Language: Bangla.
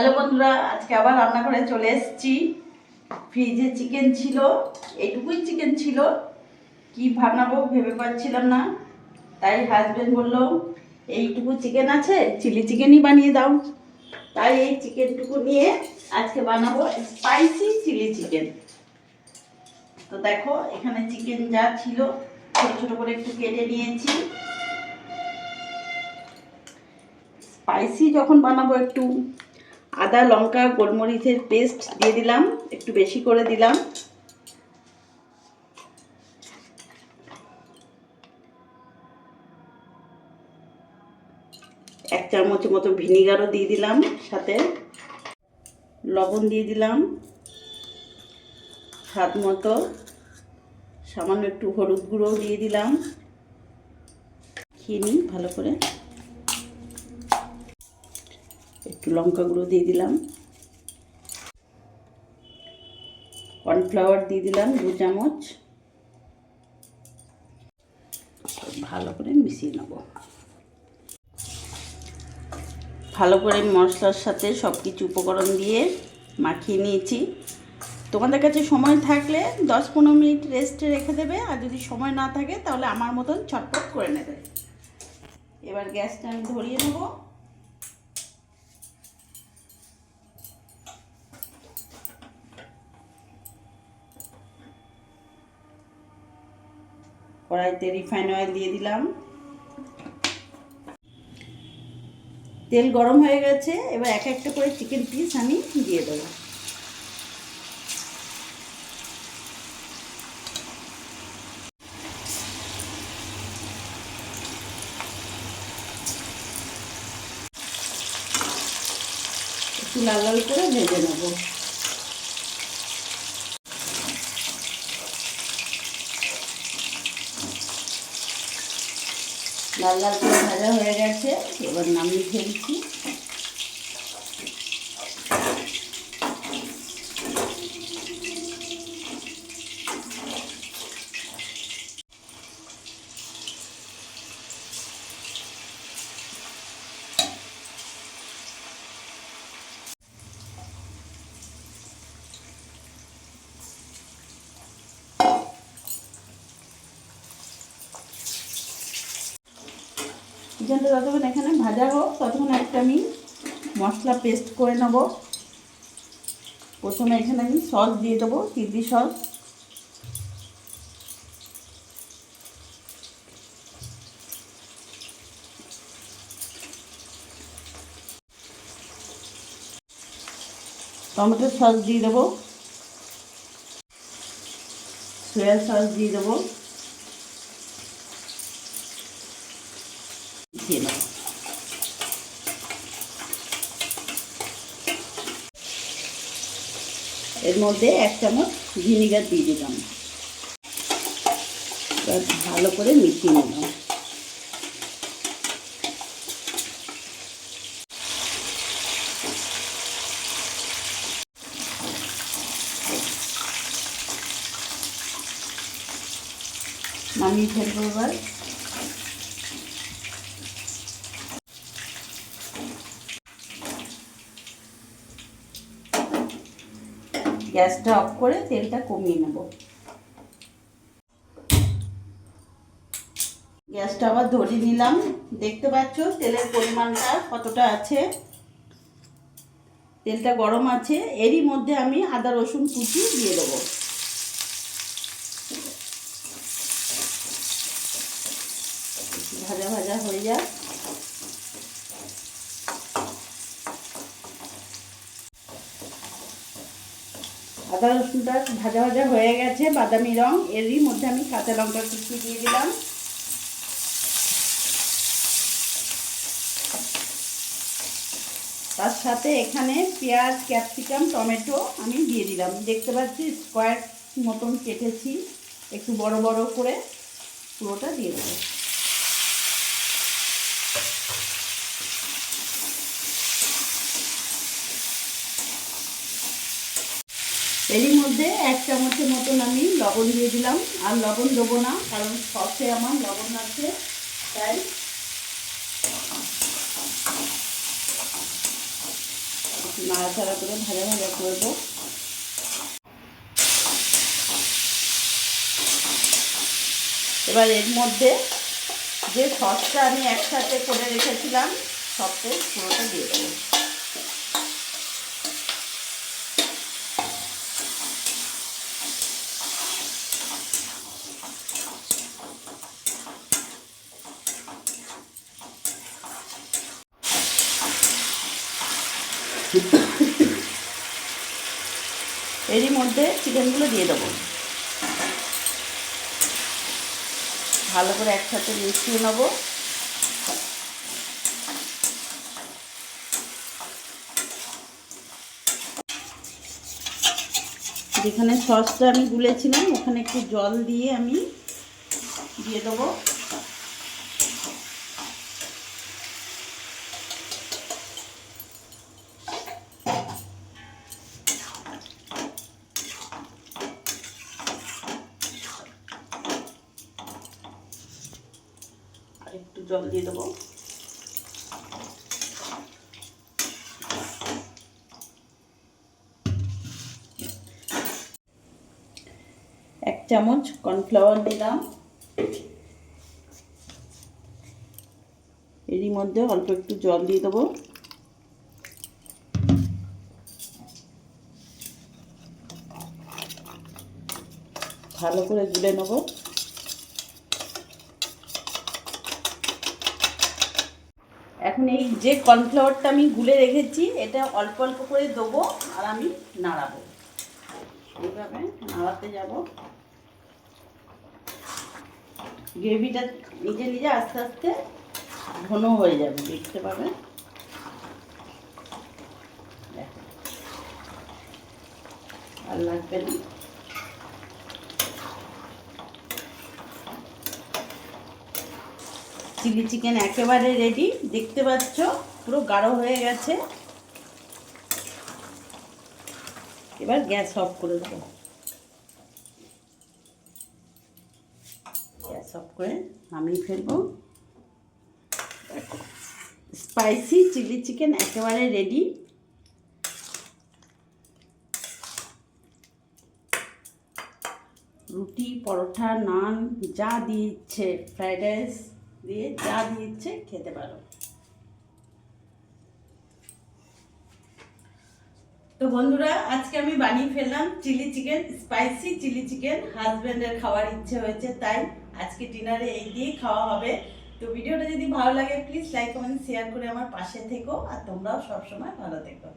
হ্যালো বন্ধুরা, আজকে আবার রান্না করে চলে এসেছি। ফ্রিজে চিকেন ছিল, এইটুকুই চিকেন ছিল। কি বানাবো ভেবে পাচ্ছিলাম না। তাই হাজবেন্ড বলল, এইটুকু চিকেন আছে চিলি চিকেনই বানিয়ে দাও। তাই এই চিকেনটুকু নিয়ে আজকে বানাবো স্পাইসি চিলি চিকেন তো দেখো, এখানে চিকেন যা ছিল, ছোটো ছোটো করে একটু কেটে নিয়েছি। স্পাইসি যখন বানাবো একটু। আদা, লঙ্কা, গোলমরিচের পেস্ট দিয়ে দিলাম, একটু বেশি করে দিলাম। এক চামচ মতো ভিনিগারও দিয়ে দিলাম সাথে। লবণ দিয়ে দিলাম। স্বাদ মতো। সামান্য একটু হলুদ গুঁড়োও দিয়ে দিলাম। খেয়ে নিই ভালো করে। একটু লঙ্কা গুঁড়ো দিয়ে দিলাম। কর্নফ্লাওয়ার দিয়ে দিলাম দু চামচ। ভালো করে মিশিয়ে নেব। ভালো করে মশলার সাথে সব কিছু উপকরণ দিয়ে মাখিয়ে নিয়েছি। তোমাদের কাছে সময় থাকলে দশ পনেরো মিনিট রেস্টে রেখে দেবে, আর যদি সময় না থাকে তাহলে আমার মতন ছটপট করে নেবে। এবার গ্যাসটা আমি ধরিয়ে নেব। কড়াইতে রিফাইন অয়েল দিয়ে দিলাম। তেল গরম হয়ে গেছে, এবার এক একটা করে চিকেন পিস আমি দিয়ে দেবো। একটু লাল লাল করে ভেজে নেব। লাল লাল করে ভাজা হয়ে গেছে এবার নামিয়ে ফেলছি। চিকেনটা যতক্ষণ এখানে ভাজা হোক, ততক্ষণ একটা আমি মশলা পেস্ট করে নেব। প্রথমে এখানে আমি সস দিয়ে দেবো, চিলি সস। টমেটো সস দিয়ে দেবো। সয়া সস দিয়ে দেবো দিয়ে নেব এর মধ্যে এক চামচ ভিনিগার দিয়ে দিলাম। ভালো করে মিশিয়ে নিলাম। নামিয়ে ফেলব এবার। গ্যাসটা অফ করে তেলটা কমিয়ে নেব। গ্যাসটা আবার ধরে নিলাম। দেখতে পাচ্ছ তেলের পরিমাণটা কতটা আছে? তেলটা গরম আছে। এরই মধ্যে আমি আদা রসুন কুচি দিয়ে দেবো ভাজা ভাজা হয়ে যাক আদা রসুনটা ভাজা ভাজা হয়ে গেছে, বাদামি রং। এরই মধ্যে আমি কাঁচা লঙ্কা কুচি দিয়ে দিলাম। তার সাথে এখানে পেঁয়াজ, ক্যাপসিকাম, টমেটো আমি দিয়ে দিলাম। দেখতে পাচ্ছি, স্কোয়ার মতন কেটেছি। একটু বড় বড় করে পুরোটা দিয়ে দেবো। এরই মধ্যে এক চামচের মতন আমি লবণ দিয়ে দিলাম। আর লবণ দেবো না, কারণ সসে আমার লবণ আছে, তাই। নাড়াচাড়া করে ভাজা ভাজা করব। এবার এর মধ্যে যে সসটা আমি একসাথে করে রেখেছিলাম, সবটাই পুরোটা দিয়ে দেবো। এরই মধ্যে চিকেনগুলো দিয়ে দেবো। ভালো করে একসাথে মিশিয়ে নেব। যেখানে সসটা আমি গুলেছিলাম, ওখানে একটু জল দিয়ে আমি দিয়ে দেবো আর একটু জল দিয়ে দেবো। এক চামচ কর্নফ্লাওয়ার দিলাম। এরই মধ্যে অল্প একটু জল দিয়ে দেবো। ভালো করে গুলে নেব। এখন এই যে কর্নফ্লাওয়ারটা আমি গুলে রেখেছি, এটা অল্প অল্প করে দেবো আর আমি নাড়াবো। এইভাবে নাড়াতে যাব। গ্রেভিটা নিজে নিজে আস্তে আস্তে ঘন হয়ে যাবে, দেখতে পাবেন আর লাগবে না। চিলি চিকেন একেবারে রেডি দেখতে পাচ্ছ, পুরো গাঢ় হয়ে গেছে। এবার গ্যাস অফ করে দেবো। গ্যাস অফ করে নামিয়ে ফেলব। স্পাইসি চিলি চিকেন একেবারে রেডি রুটি, পরোটা, নান, যা দিয়ে ইচ্ছে ফ্রাইড রাইস। দিয়ে যা দিয়ে ইচ্ছে খেতে পারো। তো বন্ধুরা, আজকে আমি বানিয়ে ফেললাম chilli chicken spicy chilli chicken. হাজব্যান্ডের খাওয়ার ইচ্ছে হয়েছে, তাই আজকে ডিনারে এই দিয়েই খাওয়া হবে। তো ভিডিওটা যদি ভালো লাগে প্লিজ লাইক কমেন্ট শেয়ার করে আমার পাশে থেকো। আর তোমরাও সবসময় ভালো থেকো।